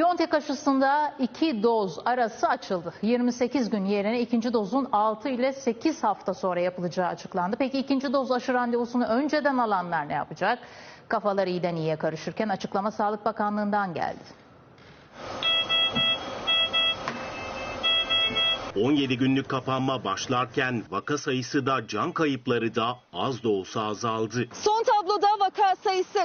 BioNTech aşısında iki doz arası açıldı. 28 gün yerine ikinci dozun 6 ile 8 hafta sonra yapılacağı açıklandı. Peki ikinci doz aşı randevusunu önceden alanlar ne yapacak? Kafaları iyiden iyiye karışırken açıklama Sağlık Bakanlığı'ndan geldi. 17 günlük kapanma başlarken vaka sayısı da can kayıpları da az da olsa azaldı. Son tabloda vaka sayısı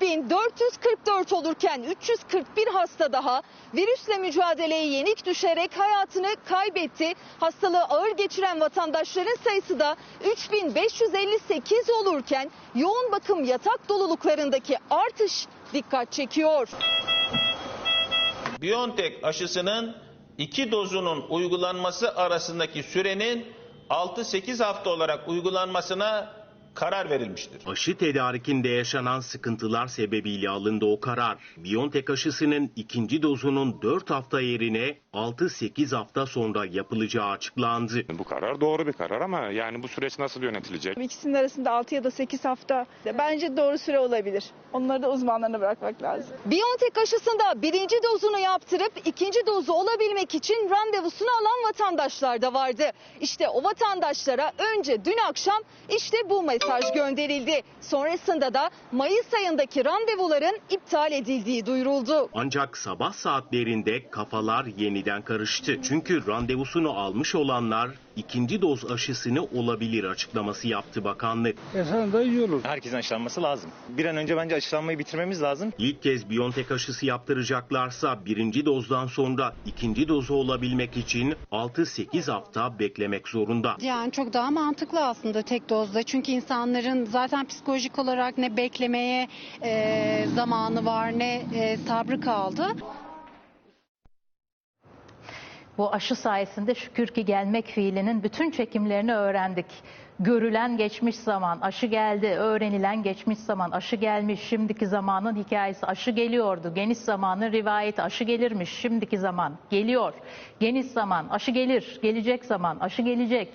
40.444 olurken 341 hasta daha virüsle mücadeleye yenik düşerek hayatını kaybetti. Hastalığı ağır geçiren vatandaşların sayısı da 3558 olurken yoğun bakım yatak doluluklarındaki artış dikkat çekiyor. BioNTech aşısının iki dozunun uygulanması arasındaki sürenin 6-8 hafta olarak uygulanmasına karar verilmiştir. Aşı tedarikinde yaşanan sıkıntılar sebebiyle alındı o karar. BioNTech aşısının ikinci dozunun 4 hafta yerine 6-8 hafta sonra yapılacağı açıklandı. Bu karar doğru bir karar ama yani bu süreç nasıl yönetilecek? İkisinin arasında 6 ya da 8 hafta bence doğru süre olabilir. Onları da uzmanlarına bırakmak lazım. BioNTech aşısında birinci dozunu yaptırıp ikinci dozu olabilmek için randevusunu alan vatandaşlar da vardı. İşte o vatandaşlara önce dün akşam işte bu mesaj gönderildi. Sonrasında da Mayıs ayındaki randevuların iptal edildiği duyuruldu. Ancak sabah saatlerinde kafalar yeniden karıştı. Çünkü randevusunu almış olanlar ikinci doz aşısını olabilir açıklaması yaptı bakanlık. Efendim da iyi olur. Herkesin aşılanması lazım. Bir an önce bence aşılanmayı bitirmemiz lazım. İlk kez BioNTech aşısı yaptıracaklarsa birinci dozdan sonra ikinci dozu olabilmek için 6-8 hafta beklemek zorunda. Yani çok daha mantıklı aslında tek dozda. Çünkü insanların zaten psikolojik olarak ne beklemeye e, zamanı var ne e, sabrı kaldı. Bu aşı sayesinde şükür ki gelmek fiilinin bütün çekimlerini öğrendik. Görülen geçmiş zaman, aşı geldi, öğrenilen geçmiş zaman, aşı gelmiş, şimdiki zamanın hikayesi, aşı geliyordu. Geniş zamanın rivayeti, aşı gelirmiş, şimdiki zaman, geliyor. Geniş zaman, aşı gelir, gelecek zaman, aşı gelecek.